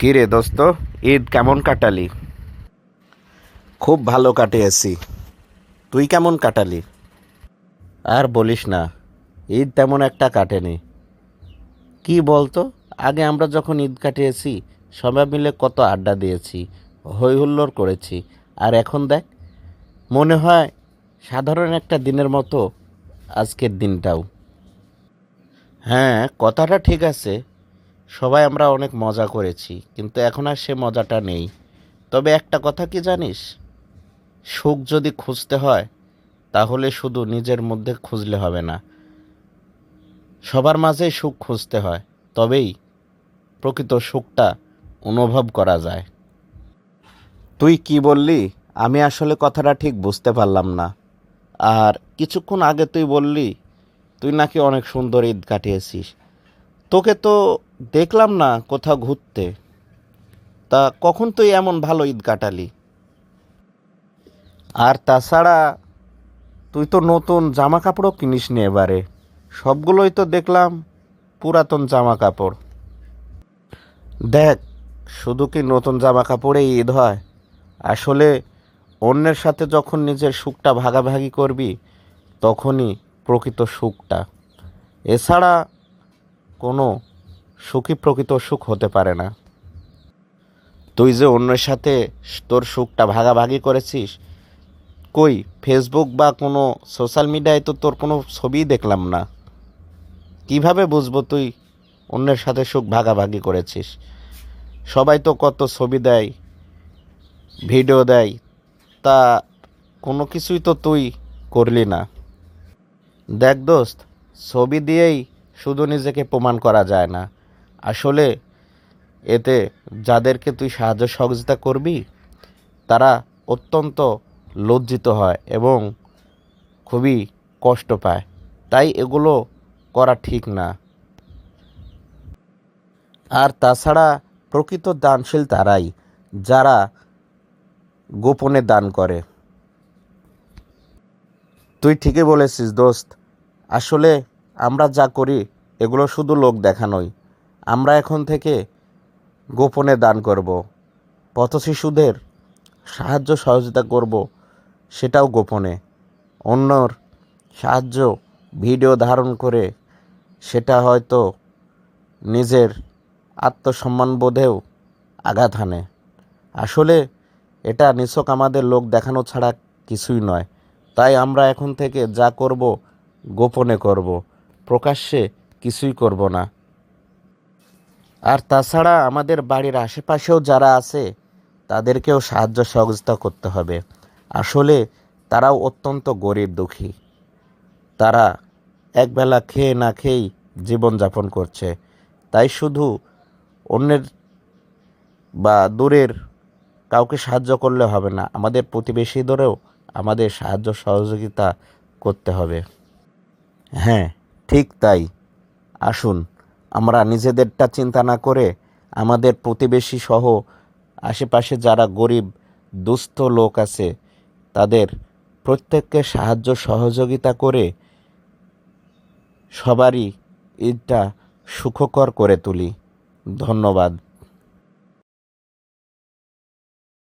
কি রে দোস্ত ঈদ কেমন কাটালি? খুব ভালো কাটিয়েছি। তুই কেমন কাটালি? আর বলিস না ঈদ তেমন একটা কাটেনি। কি বলতো আগে আমরা যখন ঈদ কাটিয়েছি সবাই মিলে কত আড্ডা দিয়েছি হই হুল্লোড় করেছি। আর এখন দেখ মনে হয় সাধারণ একটা দিনের মতো আজকের দিনটাও। হ্যাঁ কথাটা ঠিক আছে সবাই আমরা অনেক মজা করেছি, কিন্তু এখন আর সে মজাটা নেই। তবে একটা কথা কি জানিস? সুখ যদি খুঁজতে হয়, তাহলে শুধু নিজের মধ্যে খুঁজলে হবে না। সবার মাঝেই সুখ খুঁজতে হয়, তবেই প্রকৃত সুখটা অনুভব করা যায়। তুই কি বললি? আমি আসলে কথাটা ঠিক বুঝতে পারলাম না। আর কিছুক্ষণ আগে তুই বললি, তুই নাকি অনেক সুন্দর ঈদ কাটিয়েছিস। তোকে তো দেখলাম না কোথাও ঘুরতে। তা কখন তুই এমন ভালো ঈদ কাটালি? আর তাছাড়া তুই তো নতুন জামা কাপড়ও কিনিস নি এবারে। সবগুলোই তো দেখলাম পুরাতন জামা কাপড় দেখ, শুধু কি নতুন জামা কাপড়ে ঈদ হয়? আসলে অন্যের সাথে যখন নিজের সুখটা ভাগাভাগি করবি, তখনই প্রকৃত সুখটা। এছাড়া কোনো সুখী প্রকৃত সুখ হতে পারে না। তুই যে অন্যের সাথে তোর সুখটা ভাগাভাগি করেছিস, কই ফেসবুক বা কোনো সোশ্যাল মিডিয়ায় তো তোর কোনো ছবিই দেখলাম না। কীভাবে বুঝব তুই অন্যের সাথে সুখ ভাগাভাগি করেছিস? সবাই তো কত ছবি দেয় ভিডিও দেয়, তা কোনো কিছুই তো তুই করলি না। দেখ দোস্ত, ছবি দিয়েই শুধু নিজেকে প্রমাণ করা যায় না। আসলে এতে যাদেরকে তুই সাহায্য সহযোগিতা করবি, তারা অত্যন্ত লজ্জিত হয় এবং খুবই কষ্ট পায়। তাই এগুলো করা ঠিক না। আর তাছাড়া প্রকৃত দানশীল তারাই, যারা গোপনে দান করে। তুই ঠিকই বলেছিস দোস্ত। আসলে আমরা যা করি, এগুলো শুধু লোক দেখানোই। আমরা এখন থেকে গোপনে দান করব, পথ শিশুদের সাহায্য সহযোগিতা করব, সেটাও গোপনে। অন্যর সাহায্য ভিডিও ধারণ করে, সেটা হয়তো নিজের আত্মসম্মানবোধেও আঘাত হানে। আসলে এটা নিছক আমাদের লোক দেখানো ছাড়া কিছুই নয়। তাই আমরা এখন থেকে যা করব, গোপনে করব। প্রকাশ্যে কিছুই করব না। আর তাছাড়া আমাদের বাড়ির আশেপাশেও যারা আছে, তাদেরকেও সাহায্য সহযোগিতা করতে হবে। আসলে তারাও অত্যন্ত গরিব দুঃখী। তারা একবেলা খেয়ে না খেয়েই জীবনযাপন করছে। তাই শুধু অন্যের বা দূরের কাউকে সাহায্য করলে হবে না, আমাদের প্রতিবেশীদেরও আমাদের সাহায্য সহযোগিতা করতে হবে। হ্যাঁ ঠিক তাই। আসুন, আমরা নিজেদেরটা চিন্তা না করে আমাদের প্রতিবেশী সহ আশেপাশে যারা গরিব, দুস্থ লোক আছে, তাদের প্রত্যেককে সাহায্য সহযোগিতা করে সবারই ঈদটা সুখকর করে তুলি। ধন্যবাদ।